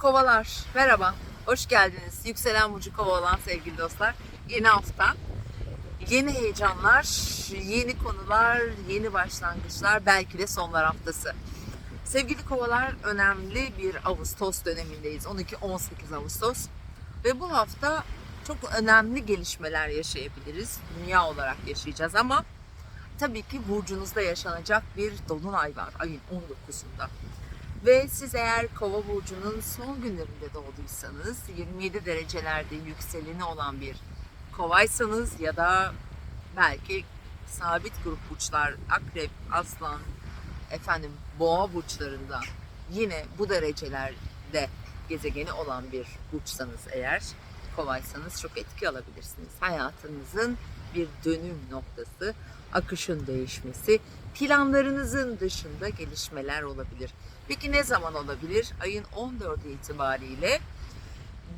Kovalar, merhaba. Hoş geldiniz. Yükselen Burcu Kova olan sevgili dostlar. Yeni hafta, yeni heyecanlar, yeni konular, yeni başlangıçlar, belki de sonlar haftası. Sevgili kovalar, önemli bir Ağustos dönemindeyiz. 12-18 Ağustos. Ve bu hafta çok önemli gelişmeler yaşayabiliriz. Dünya olarak yaşayacağız ama tabii ki burcunuzda yaşanacak bir dolunay var ayın 19'unda. Ve siz eğer kova burcunun son günlerinde doğduysanız 27 derecelerde yükseleni olan bir kovaysanız ya da belki sabit grup burçlar akrep, aslan, efendim boğa burçlarında yine bu derecelerde gezegeni olan bir burçsanız eğer kovaysanız çok etki alabilirsiniz. Hayatınızın bir dönüm noktası, akışın değişmesi, planlarınızın dışında gelişmeler olabilir. Peki ne zaman olabilir? Ayın 14'ü itibariyle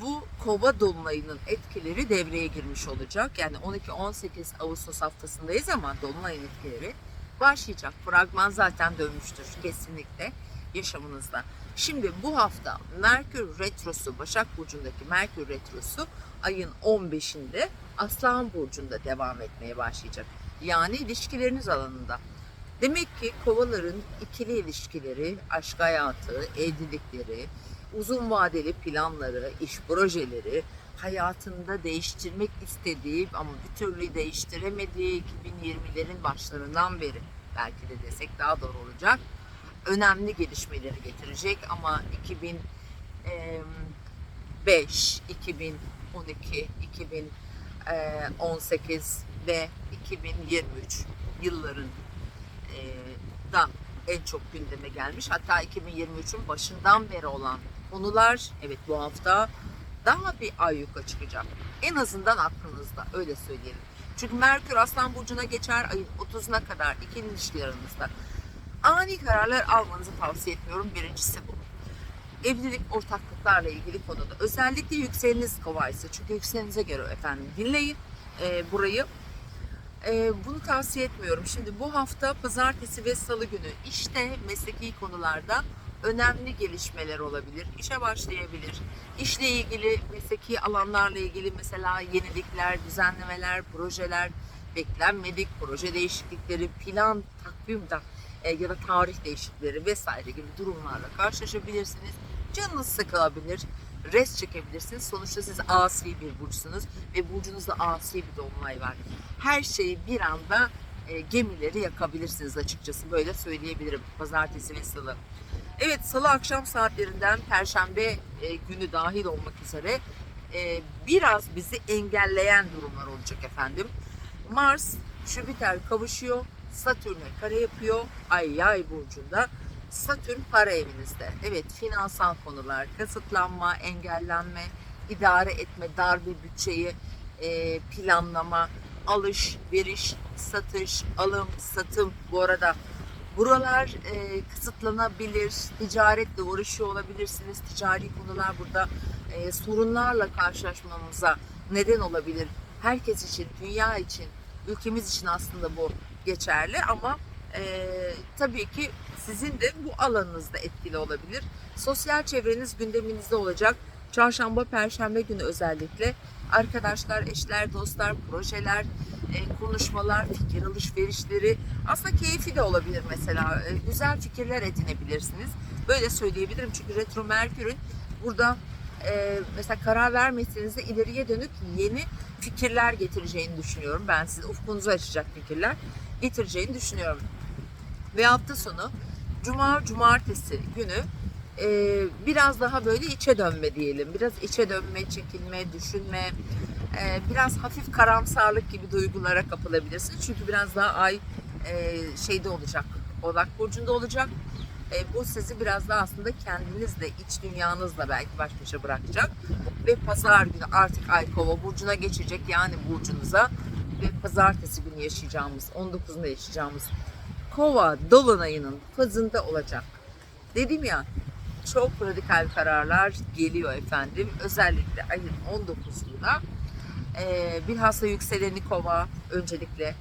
bu kova dolunayının etkileri devreye girmiş olacak. Yani 12-18 Ağustos haftasındayız ama dolunayın etkileri başlayacak. Fragman zaten dönmüştür kesinlikle yaşamınızda. Şimdi bu hafta Merkür Retrosu, Başak Burcu'ndaki Merkür Retrosu ayın 15'inde Aslan Burcu'nda devam etmeye başlayacak. Yani ilişkileriniz alanında. Demek ki kovaların ikili ilişkileri, aşk hayatı, evlilikleri, uzun vadeli planları, iş projeleri, hayatında değiştirmek istediği ama bir türlü değiştiremediği 2020'lerin başlarından beri belki de desek daha doğru olacak. Önemli gelişmeleri getirecek ama 2005, 2012, 2018 ve 2023 yılların da en çok gündeme gelmiş. Hatta 2023'ün başından beri olan konular evet bu hafta daha bir ayyuka çıkacak. En azından aklınızda öyle söyleyelim. Çünkü Merkür Aslan Burcu'na geçer ayın 30'una kadar ikili ilişkilerinizde. Ani kararlar almanızı tavsiye etmiyorum. Birincisi bu. Evlilik ortaklıklarla ilgili konuda özellikle yükseleniz kovaysa çünkü yükselenize göre efendim dinleyin e, burayı ee, bunu tavsiye etmiyorum. Şimdi bu hafta pazartesi ve salı günü işte mesleki konularda önemli gelişmeler olabilir. İşe başlayabilir. İşle ilgili, mesleki alanlarla ilgili mesela yenilikler, düzenlemeler, projeler, beklenmedik proje değişiklikleri, plan, takvim da e, ya da tarih değişiklikleri vesaire gibi durumlarla karşılaşabilirsiniz. Canınız sıkılabilir res çekebilirsiniz. Sonuçta siz asi bir burçsunuz ve burcunuzda asi bir dolunay var. Her şeyi bir anda e, gemileri yakabilirsiniz açıkçası. Böyle söyleyebilirim. Pazartesi ve salı. Evet salı akşam saatlerinden perşembe e, günü dahil olmak üzere e, biraz bizi engelleyen durumlar olacak efendim. Mars, Jüpiter kavuşuyor. Satürn'e kare yapıyor. Ay yay burcunda. Satürn para evinizde. Evet finansal konular, kasıtlanma, engellenme, idare etme, dar bir bütçeyi e, planlama, alış, veriş, satış, alım, satım bu arada buralar e, kısıtlanabilir, ticaretle uğraşıyor olabilirsiniz. Ticari konular burada e, sorunlarla karşılaşmamıza neden olabilir. Herkes için, dünya için, ülkemiz için aslında bu geçerli ama e, tabii ki sizin de bu alanınızda etkili olabilir. Sosyal çevreniz gündeminizde olacak. Çarşamba, perşembe günü özellikle arkadaşlar, eşler, dostlar, projeler, e, konuşmalar, fikir alışverişleri aslında keyfi de olabilir mesela. E, güzel fikirler edinebilirsiniz. Böyle söyleyebilirim çünkü retro merkürün burada e, mesela karar vermeseniz de ileriye dönük yeni fikirler getireceğini düşünüyorum. Ben size ufkunuzu açacak fikirler getireceğini düşünüyorum. Ve hafta sonu Cuma, Cumartesi günü e, biraz daha böyle içe dönme diyelim. Biraz içe dönme, çekilme, düşünme, e, biraz hafif karamsarlık gibi duygulara kapılabilirsiniz. Çünkü biraz daha ay e, şeyde olacak, Oğlak Burcu'nda olacak. E, bu sizi biraz daha aslında kendinizle, iç dünyanızla belki baş başa bırakacak. Ve pazar günü artık ay kova burcuna geçecek yani burcunuza ve pazartesi günü yaşayacağımız, 19'unda yaşayacağımız kova dolunayının fazında olacak. Dedim ya çok radikal kararlar geliyor efendim. Özellikle ayın 19'unda e, bilhassa yükseleni kova öncelikle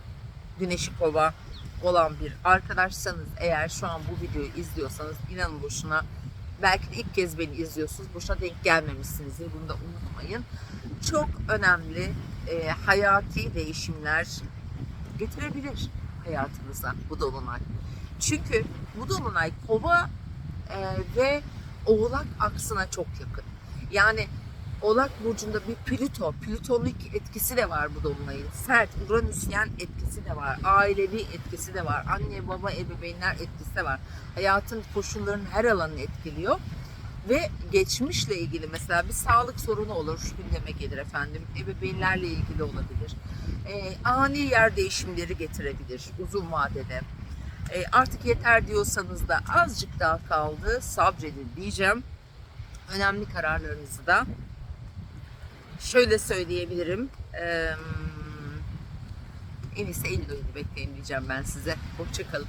güneşi kova olan bir arkadaşsanız eğer şu an bu videoyu izliyorsanız inanın boşuna Belki de ilk kez beni izliyorsunuz. Boşuna denk gelmemişsinizdir. Bunu da unutmayın. Çok önemli e, hayati değişimler getirebilir hayatınıza bu dolunay. Çünkü bu dolunay kova e, ve oğlak aksına çok yakın. Yani Oğlak Burcu'nda bir Plüto, Plütonik etkisi de var bu dolunayın. Sert, Uranüsyen etkisi de var. Ailevi etkisi de var. Anne, baba, ebeveynler etkisi de var. Hayatın koşullarının her alanını etkiliyor. Ve geçmişle ilgili mesela bir sağlık sorunu olur, gündeme gelir efendim. Ebeveynlerle ilgili olabilir. Ee, ani yer değişimleri getirebilir uzun vadede. Ee, artık yeter diyorsanız da azıcık daha kaldı, sabredin diyeceğim. Önemli kararlarınızı da şöyle söyleyebilirim. Ee, en iyisi Eylül ayını bekleyin diyeceğim ben size. Hoşçakalın.